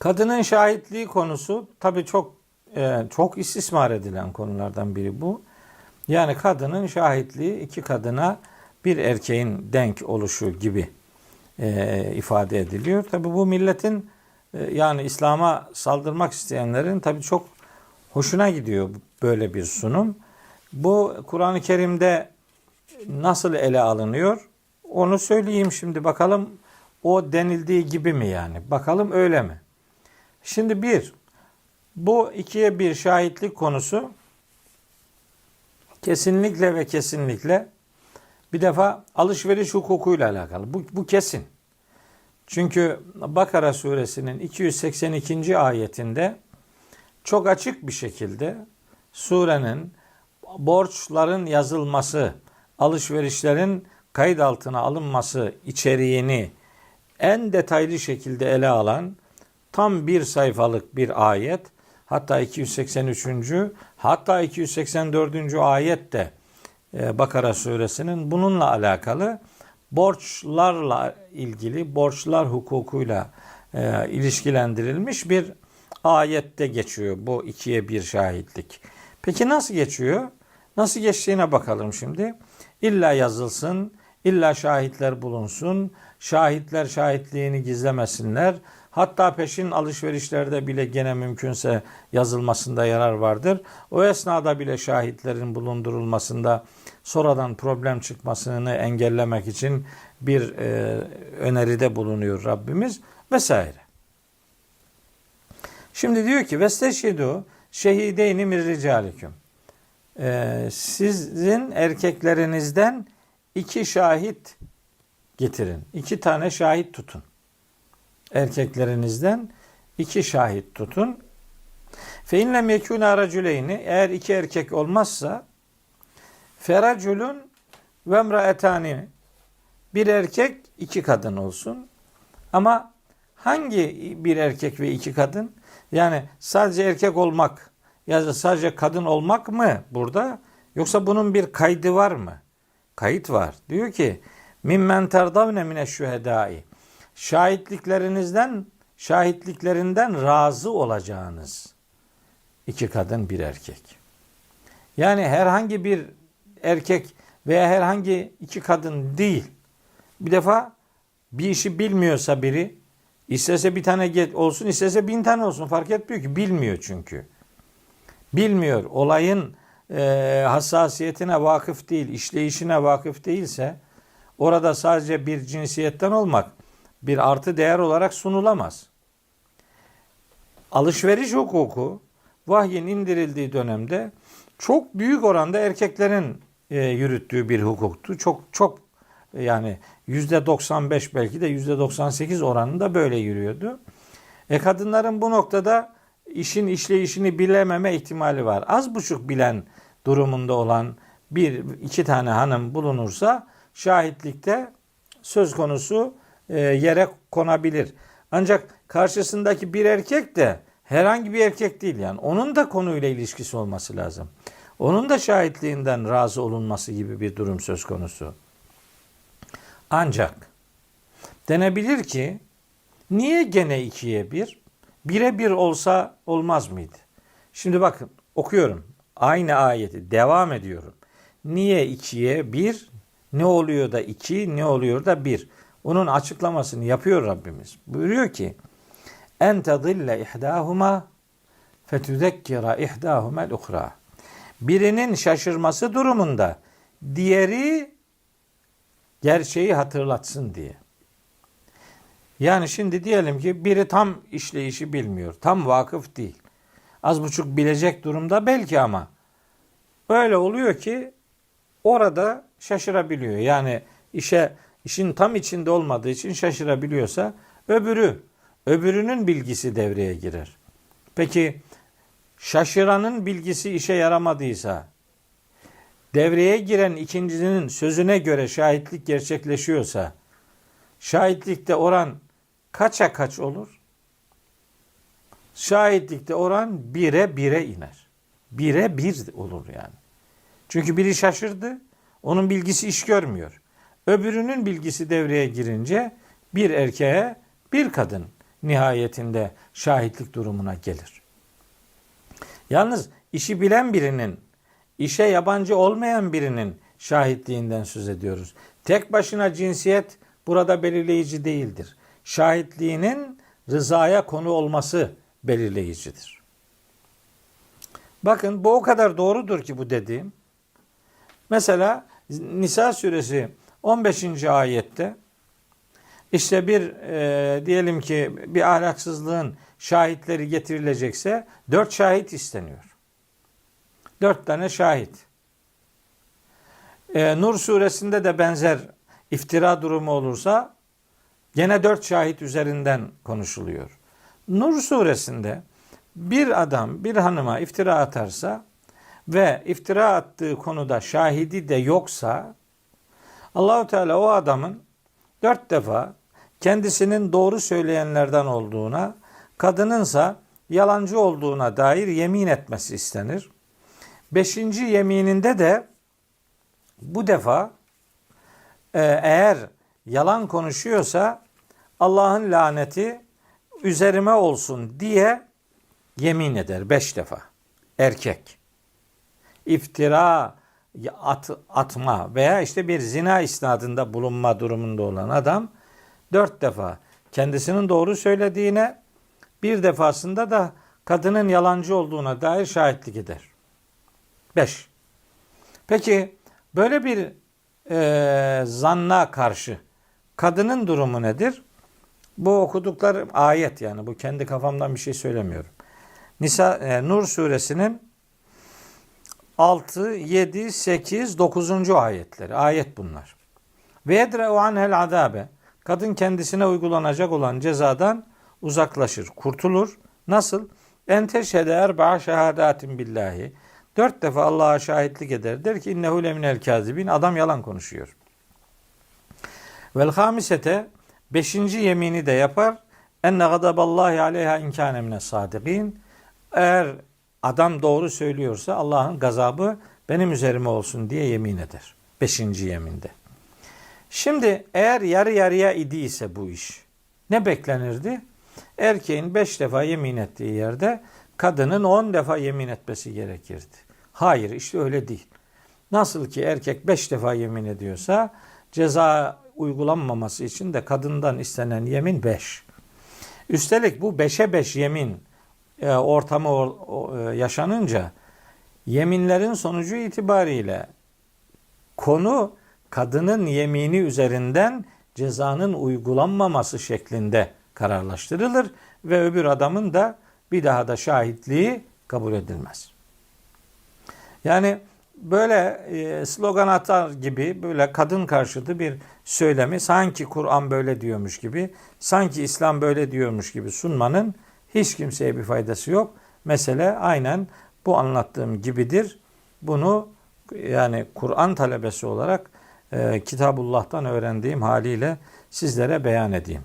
Kadının şahitliği konusu tabii çok e, çok istismar edilen konulardan biri bu. Yani kadının şahitliği iki kadına bir erkeğin denk oluşu gibi e, ifade ediliyor. Tabii bu milletin e, yani İslam'a saldırmak isteyenlerin tabii çok hoşuna gidiyor böyle bir sunum. Bu Kur'an-ı Kerim'de nasıl ele alınıyor? Onu söyleyeyim şimdi bakalım o denildiği gibi mi yani? Bakalım öyle mi? Şimdi bir, bu ikiye bir şahitlik konusu kesinlikle ve kesinlikle bir defa alışveriş hukukuyla alakalı. Bu, bu kesin. Çünkü Bakara suresinin 282. ayetinde çok açık bir şekilde surenin borçların yazılması, alışverişlerin kayıt altına alınması içeriğini en detaylı şekilde ele alan tam bir sayfalık bir ayet hatta 283. hatta 284. ayet de e, Bakara suresinin bununla alakalı borçlarla ilgili borçlar hukukuyla e, ilişkilendirilmiş bir ayette geçiyor bu ikiye bir şahitlik. Peki nasıl geçiyor? Nasıl geçtiğine bakalım şimdi. İlla yazılsın, illa şahitler bulunsun, şahitler şahitliğini gizlemesinler. Hatta peşin alışverişlerde bile gene mümkünse yazılmasında yarar vardır. O esnada bile şahitlerin bulundurulmasında sonradan problem çıkmasını engellemek için bir e, öneride bulunuyor Rabbimiz vesaire. Şimdi diyor ki vesteşhidu şehideyni mir ricalikum. Ee, sizin erkeklerinizden iki şahit getirin. İki tane şahit tutun. Erkeklerinizden iki şahit tutun. Fe inlem yekûne aracüleyni eğer iki erkek olmazsa feraculun ve emraetani bir erkek iki kadın olsun. Ama hangi bir erkek ve iki kadın? Yani sadece erkek olmak ya da sadece kadın olmak mı burada? Yoksa bunun bir kaydı var mı? Kayıt var. Diyor ki mimmen terdavne mine şühedai. Şahitliklerinizden şahitliklerinden razı olacağınız iki kadın bir erkek. Yani herhangi bir erkek veya herhangi iki kadın değil. Bir defa bir işi bilmiyorsa biri istese bir tane olsun istese bin tane olsun fark etmiyor ki bilmiyor çünkü. Bilmiyor olayın e, hassasiyetine vakıf değil işleyişine vakıf değilse orada sadece bir cinsiyetten olmak bir artı değer olarak sunulamaz. Alışveriş hukuku vahyin indirildiği dönemde çok büyük oranda erkeklerin e, yürüttüğü bir hukuktu. Çok çok yani yüzde 95 belki de yüzde 98 oranında böyle yürüyordu. E kadınların bu noktada işin işleyişini bilememe ihtimali var. Az buçuk bilen durumunda olan bir iki tane hanım bulunursa şahitlikte söz konusu e, yere konabilir. Ancak karşısındaki bir erkek de herhangi bir erkek değil yani. Onun da konuyla ilişkisi olması lazım. Onun da şahitliğinden razı olunması gibi bir durum söz konusu. Ancak denebilir ki niye gene ikiye bir? Bire bir olsa olmaz mıydı? Şimdi bakın okuyorum. Aynı ayeti devam ediyorum. Niye ikiye bir? Ne oluyor da iki? Ne oluyor da bir? Onun açıklamasını yapıyor Rabbimiz. Buyuruyor ki en tadille ihdahuma fetüzekkira ihdahumel uhra. Birinin şaşırması durumunda diğeri gerçeği hatırlatsın diye. Yani şimdi diyelim ki biri tam işleyişi bilmiyor. Tam vakıf değil. Az buçuk bilecek durumda belki ama öyle oluyor ki orada şaşırabiliyor. Yani işe işin tam içinde olmadığı için şaşırabiliyorsa öbürü öbürünün bilgisi devreye girer. Peki şaşıranın bilgisi işe yaramadıysa devreye giren ikincinin sözüne göre şahitlik gerçekleşiyorsa şahitlikte oran kaça kaç olur? Şahitlikte oran bire bire iner. Bire bir olur yani. Çünkü biri şaşırdı. Onun bilgisi iş görmüyor. Öbürünün bilgisi devreye girince bir erkeğe bir kadın nihayetinde şahitlik durumuna gelir. Yalnız işi bilen birinin, işe yabancı olmayan birinin şahitliğinden söz ediyoruz. Tek başına cinsiyet burada belirleyici değildir. Şahitliğinin rızaya konu olması belirleyicidir. Bakın bu o kadar doğrudur ki bu dediğim. Mesela Nisa suresi 15. ayette işte bir e, diyelim ki bir ahlaksızlığın şahitleri getirilecekse dört şahit isteniyor. Dört tane şahit. E, Nur suresinde de benzer iftira durumu olursa gene dört şahit üzerinden konuşuluyor. Nur suresinde bir adam bir hanıma iftira atarsa ve iftira attığı konuda şahidi de yoksa Allahu Teala o adamın dört defa kendisinin doğru söyleyenlerden olduğuna, kadınınsa yalancı olduğuna dair yemin etmesi istenir. Beşinci yemininde de bu defa e, eğer yalan konuşuyorsa Allah'ın laneti üzerime olsun diye yemin eder beş defa. Erkek. İftira at, atma veya işte bir zina isnadında bulunma durumunda olan adam dört defa kendisinin doğru söylediğine bir defasında da kadının yalancı olduğuna dair şahitlik eder. Beş. Peki böyle bir e, zanna karşı kadının durumu nedir? Bu okuduklarım ayet yani bu kendi kafamdan bir şey söylemiyorum. Nisa e, Nur suresinin 6, 7, 8, 9. ayetleri. Ayet bunlar. Ve yedre'u anhel azabe. Kadın kendisine uygulanacak olan cezadan uzaklaşır, kurtulur. Nasıl? En teşhede erba'a şehadatin billahi. Dört defa Allah'a şahitlik eder. Der ki innehu leminel kazibin. Adam yalan konuşuyor. Vel hamisete beşinci yemini de yapar. Enne gadaballahi aleyha inkâne mine sadikin. Eğer adam doğru söylüyorsa Allah'ın gazabı benim üzerime olsun diye yemin eder. Beşinci yeminde. Şimdi eğer yarı yarıya idiyse bu iş ne beklenirdi? Erkeğin beş defa yemin ettiği yerde kadının on defa yemin etmesi gerekirdi. Hayır işte öyle değil. Nasıl ki erkek beş defa yemin ediyorsa ceza uygulanmaması için de kadından istenen yemin beş. Üstelik bu beşe beş yemin ortamı e, yaşanınca yeminlerin sonucu itibariyle konu kadının yemini üzerinden cezanın uygulanmaması şeklinde kararlaştırılır ve öbür adamın da bir daha da şahitliği kabul edilmez. Yani böyle e, slogan atar gibi böyle kadın karşıtı bir söylemi sanki Kur'an böyle diyormuş gibi, sanki İslam böyle diyormuş gibi sunmanın hiç kimseye bir faydası yok. Mesele aynen bu anlattığım gibidir. Bunu yani Kur'an talebesi olarak e, Kitabullah'tan öğrendiğim haliyle sizlere beyan edeyim.